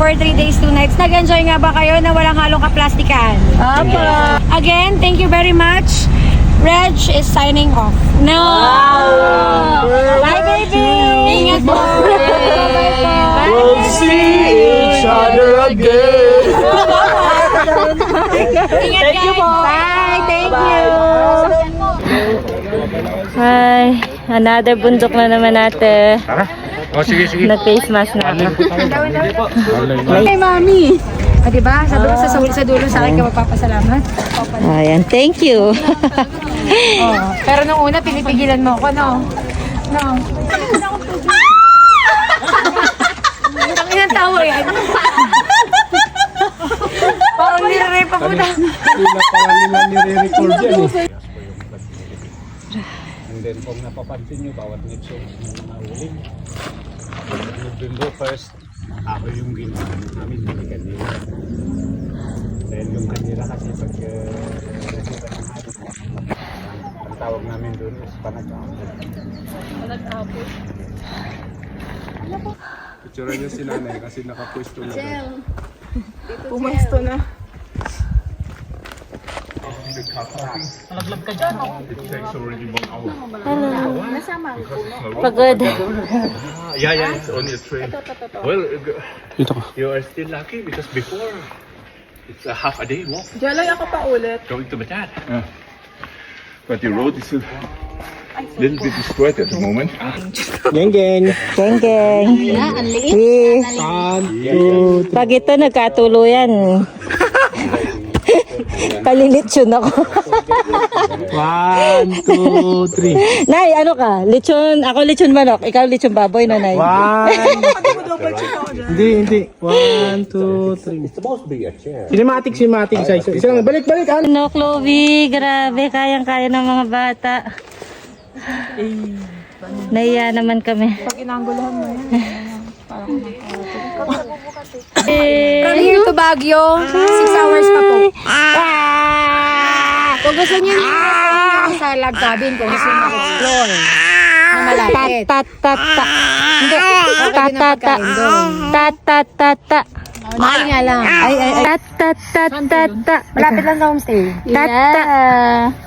for 3 days, 2 nights. Nag-enjoy nga ba kayo na walang halong kaplastikan? Apa. Again, thank you very much. Reg is signing off. No! Bye, baby! Ingat po! We'll see each other again. Ingat Thank you po! Bye! Thank you! Hi. Another bundok na naman natin. Tara. O, sige, sige. Nag-face mask na ako. Hey, mami! O, diba? Sa dulo, sa, sa, sa dulo, sa akin ka magpapasalamat. Ayan, thank you. Oh, pero nung una, pinipigilan mo ako, no? No. Ang inang tawa yan. Parang nire pa po na. Una pa nga nila nire-record yan eh. And then kung napapansin nyo, bawat episode na nahuli, November 1st, ako yung ginawa namin yung kanila. Dahil yung kanila kasi pag uh, ang tawag namin doon is panag-aapot. Picture niyo si nanay kasi nakapwesto na doon. Pumasto na. Pagod. Yeah, yeah, it's only a train. Well, you are still lucky because before it's a half a day walk Jalay ako pa ulit. going to Bataan. But the road is a little bit destroyed at the moment. Geng geng. Geng geng. Eh, Pag ito nagkatuluyan. Palilitsyon ako. One, two, three. Nay, ano ka? Lechon, ako lechon manok. Ikaw lechon baboy, no, Nay? One. hindi, hindi. One, two, three. It's supposed to be a chair. Cinematic, cinematic. Isa, isa, isa lang. Balik, balik. Ano? No, Chloe, grabe, kayang-kaya ng mga bata. Naiya naman kami. Pag inanggulahan mo yan. From here to Baguio, 6 hours pa po. Kung gusto niyo yung sa log cabin, kung gusto niyo explore na malapit. Ta ta ta. Hindi, Ta okay ta. din ta ang pagkain Mahal nga lang. Ay ay ay. Ta ta ta ta ta. Malapit lang sa homestay. Ta ta.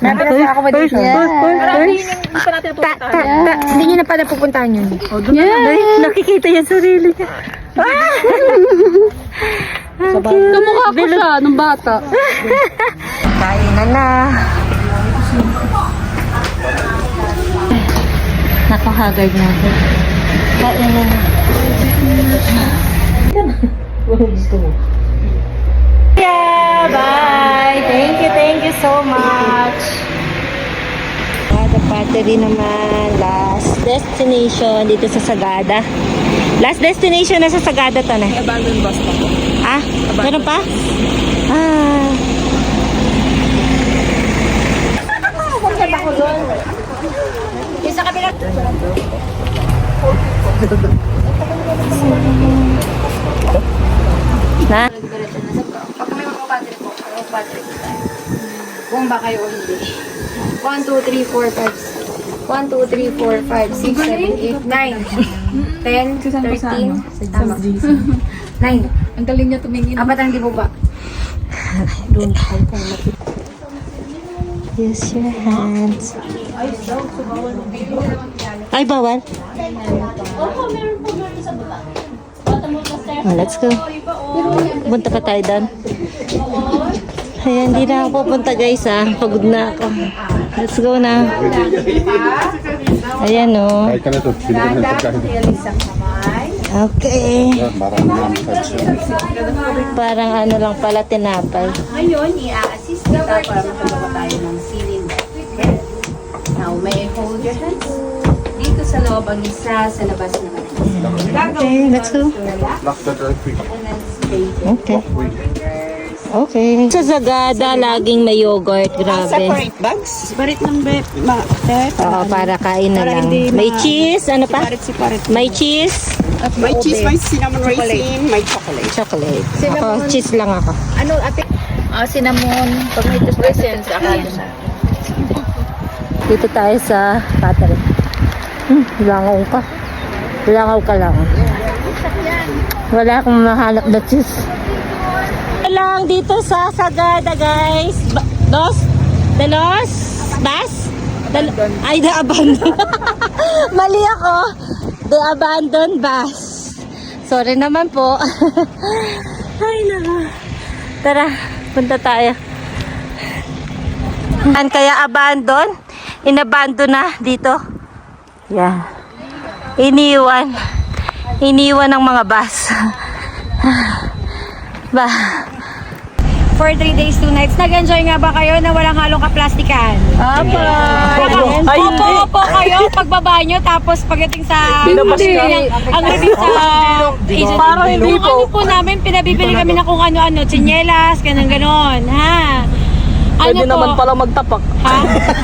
Malapit lang sa accommodation. Pero hindi hindi pa natin Ta napupuntahan. ta ta. Hindi niyo na pa napupuntahan yun. Ay, nakikita yung sarili niya. Kamukha ko siya nung bata. Kainan na. Nako, haggard na ako. Kainan na. Yeah, bye. Thank you, thank you so much. Sagada Battery naman. Last destination dito sa Sagada. Last destination na sa Sagada to na. Abandoned bus pa po. Ah, meron pa? Ah. Yung sa kabila. Na? Pag may magpapadre po, magpapadre po tayo. Kung ba kayo o hindi. 1, 2, 3, 4, 5, 1, 2, 3, 4, 5, 6, 7, 8, 9, 10, 13, tama. 9. Ang galing niya tumingin. Apat ang di po ba? Use your hands. Ay, bawal? Oh, let's go. Punta pa tayo doon. Ayan, hindi na ako pupunta guys ah. Pagod na ako. Let's go na. Ayan oh. Ng pagkain. Okay. Parang ano lang pala tinapay. Ngayon, i-assist kita para makagawa tayo ng ceiling bed. Now, may hold your hands? Sa loob ang isa, sa labas naman. Okay, let's go. Lock the door quick. And then stay Okay. Okay. Sa Zagada, laging may yogurt. Grabe. Separate bags? Separate ng be, ma, te, Oo, para kain na Para lang. May ma- cheese, ano pa? separate, separate. May cheese, At may cheese, may cinnamon raisin, may chocolate. chocolate. Ako, cheese lang ako. Ano, ate? Ah, cinnamon. Pag may presents, akala na. Dito tayo sa battery. Hmm, langaw ka. Langaw ka lang. Wala akong mahanap na cheese. lang dito sa Sagada, guys. Ba- dos? Dalos? Bas? Dal- Ay, the abandon. Mali ako. The abandon bus. Sorry naman po. Ay, naka. Tara, punta tayo. An kaya abandon? Inabandon na dito. Yeah. Iniwan. Iniwan ng mga bus. ba? For 3 days, 2 nights. Nag-enjoy nga ba kayo na walang halong kaplastikan? Apo. Ay, opo, opo kayo pagbaba nyo, tapos pagdating sa... Hindi. Ang review sa agency. Parang hindi po. Ano po namin, pinabibili kami na kung ano-ano, tsinelas, ganun ganon ha? Ano Pwede po? naman pala magtapak. Ha?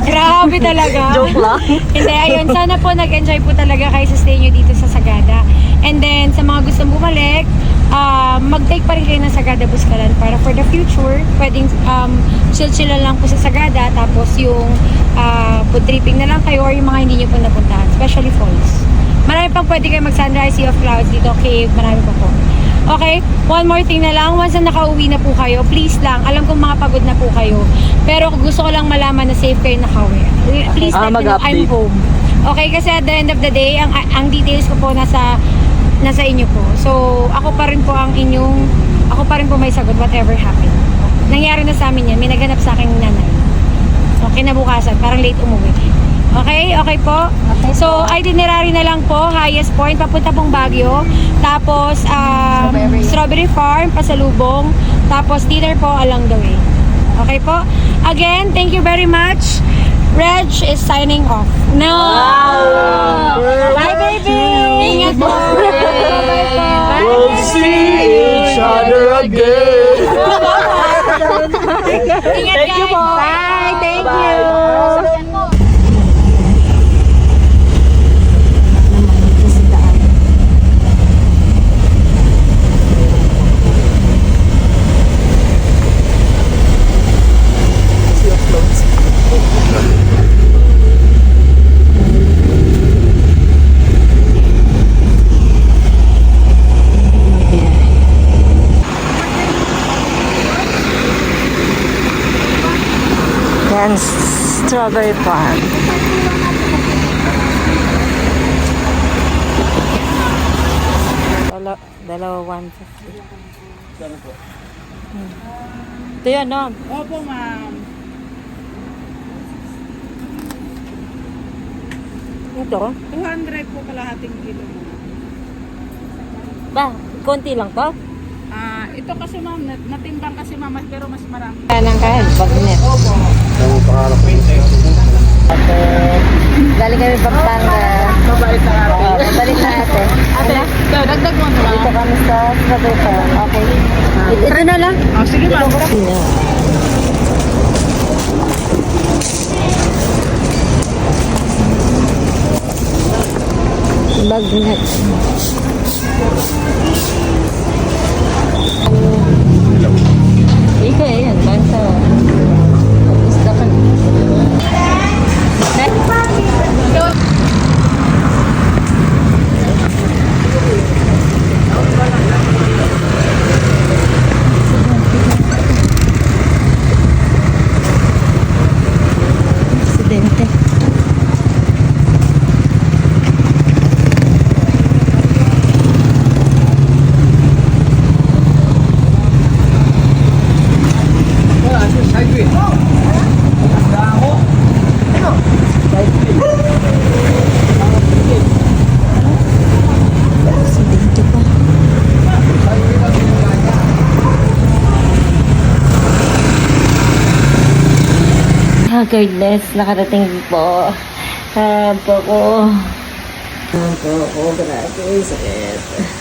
Grabe talaga. Joke lang. Hindi, ayun. Sana po nag-enjoy po talaga kayo sa stay nyo dito sa Sagada. And then, sa mga gustong bumalik, uh, mag-take pa rin kayo ng Sagada Buscalan para for the future, pwedeng um, chill-chill lang po sa Sagada. Tapos yung uh, food tripping na lang kayo or yung mga hindi nyo po napuntahan, especially falls. Marami pang pwede kayo mag-sunrise, sea of clouds dito, cave, marami pa po. Okay, one more thing na lang. Once na nakauwi na po kayo, please lang, alam kong mga pagod na po kayo. Pero gusto ko lang malaman na safe kayo nakauwi. Please Ah, let me know I'm home. Okay, kasi at the end of the day, ang, ang details ko po nasa nasa inyo po. So, ako pa rin po ang inyong, ako pa rin po may sagot whatever happened. Nangyari na sa amin yan. May naganap sa aking nanay. Okay, nabukasan. Parang late umuwi. Okay? Okay po? so, itinerary na lang po. Highest point. Papunta pong Baguio. Tapos, um, strawberry. farm, pasalubong. Tapos, dinner po along the way. Okay po? Again, thank you very much. Reg is signing off. No! Bye, baby! Ingat po! We'll see each other again. Ingat Thank you guys. po. Bye! Thank Bye. you! Yan, strawberry farm. Dala, dalawa 150. Hmm. Ito yun, no? Opo, ma'am. Ito? 200 po kalahating kilo. Ba, konti lang to? Ah, ito kasi ma'am, nat- natimbang kasi ma'am, pero mas marami. Kanang kahan, bagnet. Galing kami Pampanga. Mabait na ate. Oo, Babalik na ate. Ate, dagdag mo na Dito kami sa farm. Okay. Ito na lang. Oh, sige ma'am. Bagnet. Ikaw Ah, goodness, nakarating po. Ah, po ko. Ah, po ko, grabe, sakit.